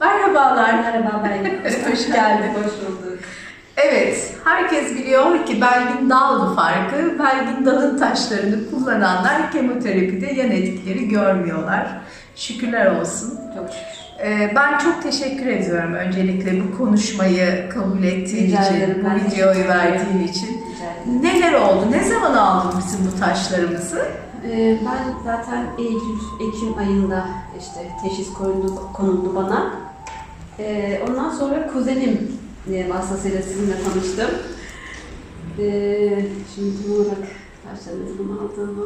Merhabalar. Merhaba Belgin. Hoş geldin. Hoş bulduk. Evet, herkes biliyor ki Belgin Dağlı farkı, Belgin Dal'ın taşlarını kullananlar kemoterapide yan etkileri görmüyorlar. Şükürler olsun. Çok şükür. Ee, Ben çok teşekkür ediyorum öncelikle bu konuşmayı kabul ettiğin Rica için, ederim. Bu videoyu verdiğin için. Neler oldu? Ne zaman aldın bizim bu taşlarımızı? Ee, ben zaten Eylül, Ekim ayında işte teşhis konuldu, konuldu bana. Ee, ondan sonra kuzenim e, vasıtasıyla sizinle tanıştım. Ee, şimdi tam olarak taşlarınızı mı aldığımı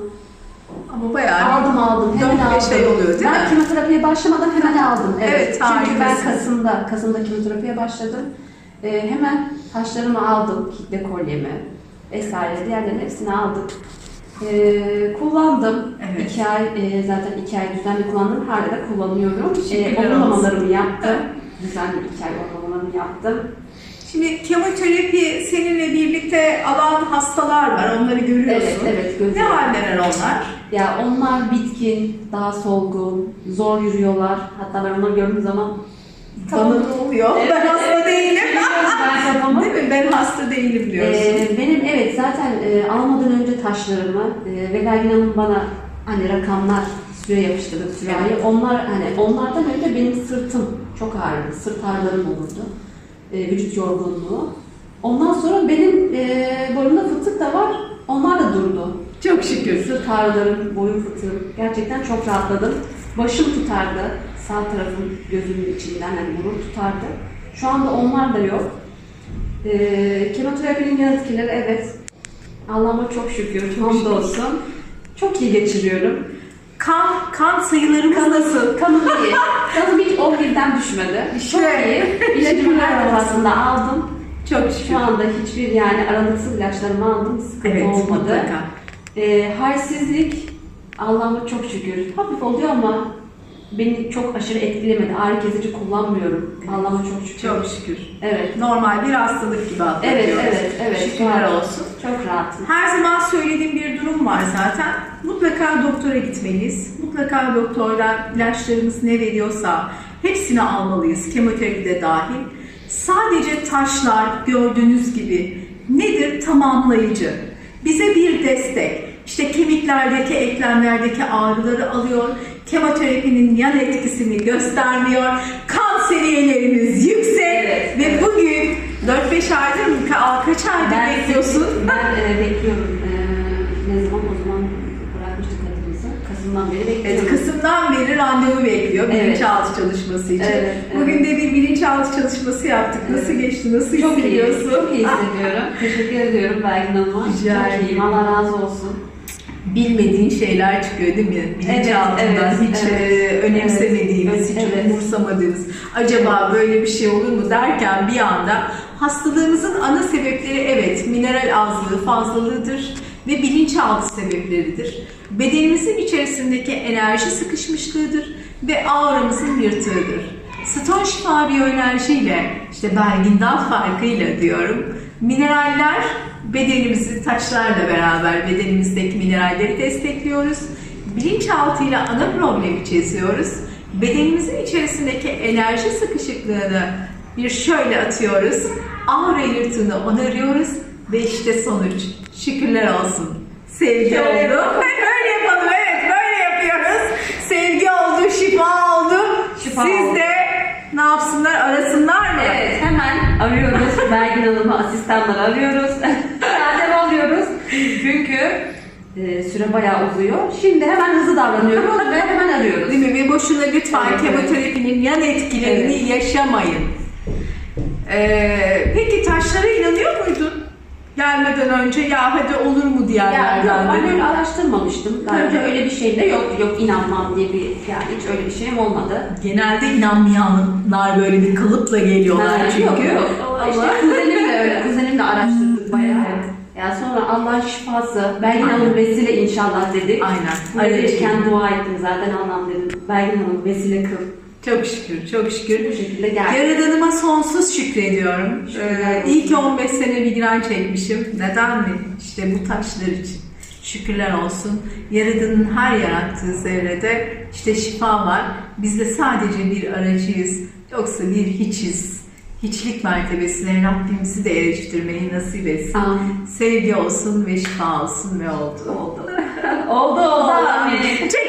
Ama bayağı Aldım aldım. Hemen aldım. ay oluyor değil ben mi? kemoterapiye başlamadan hemen aldım. Evet. Evet, Çünkü ben. Kasım'da, Kasım'da kemoterapiye başladım. Ee, hemen taşlarımı aldım. Kitle kolyemi vesaire. Diğerlerin hepsini aldım. Ee, kullandım. Evet. İki ay, e, zaten iki ay düzenli kullandım. Hala da kullanıyorum. Ee, olumlamalarımı yaptım. Düzenli iki ay olumlamalarımı yaptım. Şimdi kemoterapi seninle birlikte alan hastalar var. Onları görüyorsun. Evet, evet. Ne Gözlerim. haldeler onlar? Ya onlar bitkin, daha solgun, zor yürüyorlar. Hatta ben onları gördüğüm zaman Tamam ne oluyor? Evet, ben hasta evet, değilim. ben kafamı. Değil mi? Ben hasta değilim diyorsun. Ee, benim evet zaten e, almadan önce taşlarımı e, ve Belgin Hanım bana hani rakamlar süre yapıştırdı sürahi. Onlar hani onlardan önce benim sırtım çok ağrıdı. Sırt ağrılarım olurdu. E, vücut yorgunluğu. Ondan sonra benim e, boynumda fıtık da var. Onlar da durdu. Çok şükür. Sırt ağrılarım, boyun fıtığım. Gerçekten çok rahatladım. Başım tutardı. Sağ tarafım gözümün içinden hani burun tutardı. Şu anda onlar da yok. Ee, kemoterapinin yan etkileri evet. Allah'ıma çok şükür. Hamdolsun. Çok iyi geçiriyorum. Kan, kan sayılarımız nasıl? Kanım iyi. Kanım hiç 11'den düşmedi. İşte. Çok iyi. İlacımı her defasında aldım. Çok şükür. Şu anda hiçbir yani aralıksız ilaçlarımı aldım. Sıkıntı Evet, olmadı. mutlaka. E, halsizlik Allah'ıma çok şükür. Hafif oluyor ama beni çok aşırı etkilemedi. Ağrı kesici kullanmıyorum. Allah'ıma çok şükür. Çok şükür. Evet. Normal bir hastalık gibi atlatıyoruz. Evet, evet, evet. Şükürler olsun. Çok rahatım. Her zaman söylediğim bir durum var zaten. Mutlaka doktora gitmeliyiz. Mutlaka doktordan ilaçlarımız ne veriyorsa hepsini almalıyız. Kemoterapi de dahil. Sadece taşlar gördüğünüz gibi nedir? Tamamlayıcı. Bize bir destek. İşte kemiklerdeki, eklemlerdeki ağrıları alıyor. Kemoterapinin yan etkisini göstermiyor. Kan seviyelerimiz yüksek. Evet, Ve bugün 4-5 aydır mı? Ka- Kaç aydır bekliyorsun? Ben e, bekliyorum. E, ne zaman o zaman. Kasım'dan beri bekliyorum. Evet, Kasım'dan beri randevu bekliyor Evet. bilinçaltı çalışması için. Evet, Bugün de bir bilinçaltı çalışması yaptık. Nasıl Evet. geçti? Nasıl çok iyi, hissediyorsun? çok iyi hissediyorum. Teşekkür ediyorum Belgin Hanım'a. Rica çok iyiyim. Allah razı olsun. Bilmediğin şeyler çıkıyor değil mi? Bilinçaltından evet, hiç evet. e, önemsemediğimiz, hiç Evet. umursamadığımız, acaba böyle bir şey olur mu derken bir anda hastalığımızın ana sebepleri evet mineral azlığı, fazlalığıdır ve bilinçaltı sebepleridir. Bedenimizin içerisindeki enerji sıkışmışlığıdır ve auramızın yırtığıdır. Ston şifa biyoenerjiyle, işte Belgin Dal farkıyla diyorum, mineraller bedenimizi taşlarla beraber bedenimizdeki mineralleri destekliyoruz. Bilinçaltıyla ana problemi çözüyoruz. Bedenimizin içerisindeki enerji sıkışıklığını bir şöyle atıyoruz. Aura yırtığını onarıyoruz ve işte sonuç. Şükürler olsun. Sevgi Şöyle oldu. yapalım. Böyle yapalım evet böyle yapıyoruz. Sevgi oldu, şifa oldu. Şifa Siz oldu. de ne yapsınlar arasınlar mı? Evet hemen arıyoruz. Belgin Hanım'ı asistanları arıyoruz. Randevu alıyoruz. Çünkü e, süre bayağı uzuyor. Şimdi hemen hızlı davranıyoruz ve hemen arıyoruz. Değil mi? Ve boşuna lütfen Evet, kemoterapinin yan etkilerini yaşamayın. Ee, peki taşlara inanıyor muydun? Gelmeden önce ya hadi olur mu Ya, yok, diyenlerden ben dedin. öyle araştırmamıştım. Daha önce öyle bir şey de yok. Yok inanmam diye bir yani hiç öyle bir şeyim olmadı. Genelde inanmayanlar böyle bir kalıpla geliyorlar Ha, çünkü. Yok yok. Ama- İşte kuzenim de öyle. Kuzenim de araştırdık bayağı. Ya sonra Allah'ın şifası, Belgin. Hanım vesile inşallah dedik. Aynen. Verirken dua ettim zaten Allah'ım dedim. Belgin Hanım vesile kıl. Çok şükür, çok şükür. Bu şekilde geldi. Yaradanıma sonsuz şükrediyorum. Şükürler Ee, iyi ki 15 sene migren çekmişim. Neden mi? İşte bu taşlar için. Şükürler olsun. Yaradanın her yarattığı zerrede işte şifa var. Biz de sadece bir aracıyız. Yoksa bir hiçiz. Hiçlik mertebesine Rabbimizi de eriştirmeyi nasip etsin. Amin. Sevgi olsun ve şifa olsun ve oldu. Oldu. Oldu oldu. Oldu.